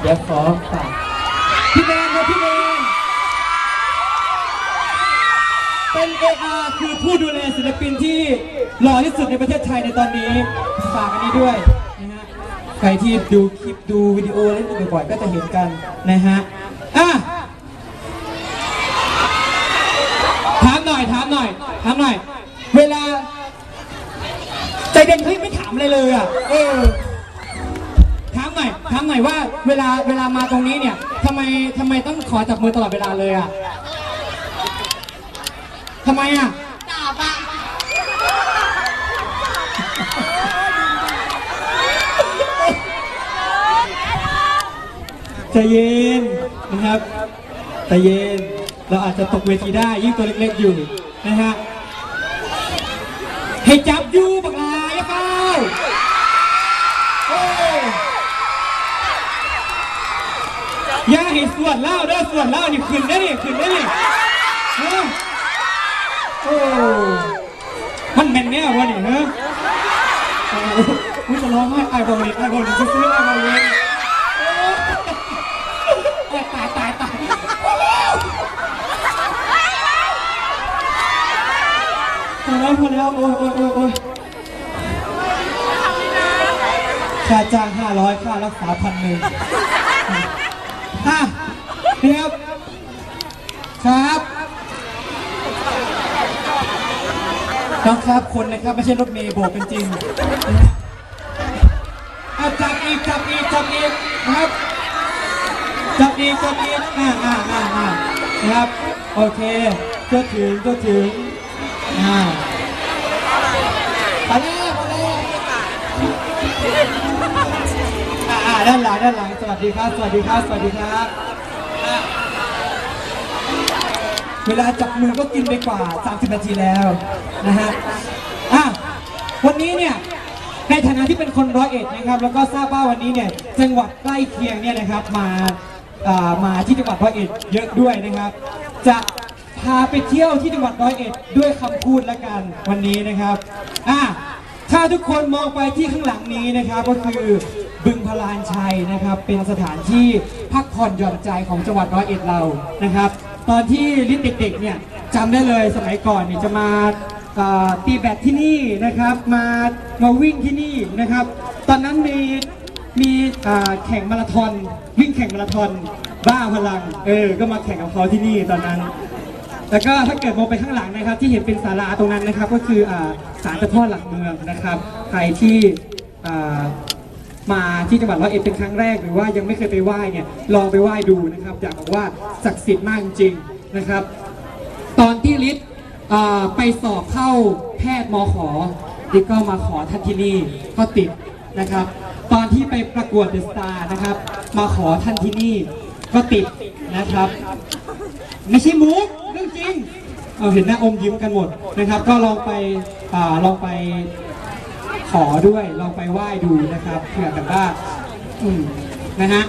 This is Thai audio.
เดี๋ยวขอฝากพี่แมนครับพี่แมนเป็น AR คือผู้ดูแลศิลปินที่หล่อที่สุดในประเทศไทยในตอนนี้ฝากอันนี้ด้วยนะฮะใครที่ดูคลิปดูวิดีโอเล่นบ่อยๆก็จะเห็นกันนะฮะอะถามหน่อยถามหน่อยถามหน่อย เวลา ใจเด่นเขายังไม่ถามอะไรเลยอะเออ ถามหน่อยว่าเวลาเวลามาตรงนี้เนี่ยทำไมทำไมต้องขอจับมือตลอดเวลาเลยอะทำไมอะตอบอะใจเย็นนะครับใจเย็น เราอาจจะตกเวทีได้ยิ่งตัวเล็กๆอยู่นะฮะให้จับอยู่ ส่วนเล่าเด้อส่วนเล่านี่ขึ้นได้นี่ขึ้นได้นี่เออโอ้มันแม่นแน่วะนี่เนอะโอ้โหมึงจะร้องไห้ไอ้บอลลยไอ้บอลเลยจะซื้อไอ้บอลเลยโอ้ยตายตายตายพอแล้วพอแล้วโอ้ยโอ้ยโอ้ยโอ้ยค่าจ้างห้าร้อยค่ารักษาพันหนึ่งอะ เดี๋ยวครับน้องครับคนนะครับไม่ใช่รถเมย์โบกเป็นจริงนะฮะอะจับอีกจับอีกจับอีกครับจับอีกจับอีกอ่าอ่าอ่าอ่านะครับโอเคก็ถึงก็ถึงอ่าไปแล้วไปแล้วอ่าอ่าด้านหลังด้านหลังสวัสดีครับ สวัสดีครับสวัสดีครับอะ เวลาจับมือก็กินไปกว่า 30 นาทีแล้วนะฮะอะวันนี้เนี่ยในฐานะที่เป็นคนร้อยเอ็ดนะครับ แล้วก็ทราบว่าวันนี้เนี่ยจังหวัดใกล้เคียงเนี่ยนะครับมาอ่ามาที่จังหวัดร้อยเอ็ดเยอะด้วยนะครับ จะพาไปเที่ยวที่จังหวัดร้อยเอ็ดด้วยคำพูดละกันวันนี้นะครับอะถ้าทุกคนมองไปที่ข้างหลังนี้นะครับก็คือบึงพลานชัยนะครับ เป็นสถานที่พักผ่อนหย่อนใจของจังหวัดร้อยเอ็ดเรานะครับ ตอนที่ลิศเด็กๆเนี่ยจำได้เลยสมัยก่อนเนี่ยจะมาตีแบดที่นี่นะครับ มามาวิ่งที่นี่นะครับ ตอนนั้นมีมีแข่งมาราธอนวิ่งแข่งมาราธอนบ้าพลังเออก็มาแข่งกับเขาที่นี่ตอนนั้น แล้วก็ถ้าเกิดมองไปข้างหลังนะครับ ที่เห็นเป็นศาลาตรงนั้นนะครับ ก็คือศาลเจ้าพ่อหลักเมืองนะครับ ใครที่ มาที่จังหวัดร้อยเอ็ดเป็นครั้งแรกหรือว่ายังไม่เคยไปไหว้เนี่ยลองไปไหว้ดูนะครับอยากบอกว่าศักดิ์สิทธิ์มากจริงๆนะครับ ตอนที่ลิศอ่าไปสอบเข้าแพทย์มขอลิศก็มาขอท่านที่นี่ก็ติดนะครับ ตอนที่ไปประกวดเดสตาร์นะครับ มาขอท่านที่นี่ก็ติดนะครับ ไม่ใช่มุกเรื่องจริงเอาเห็นหน้าอมยิ้มกันหมดนะครับ ก็ลองไปอลองไป ขอด้วยลองไปไหว้ดูนะครับเผื่อกันว่า อืมนะฮะ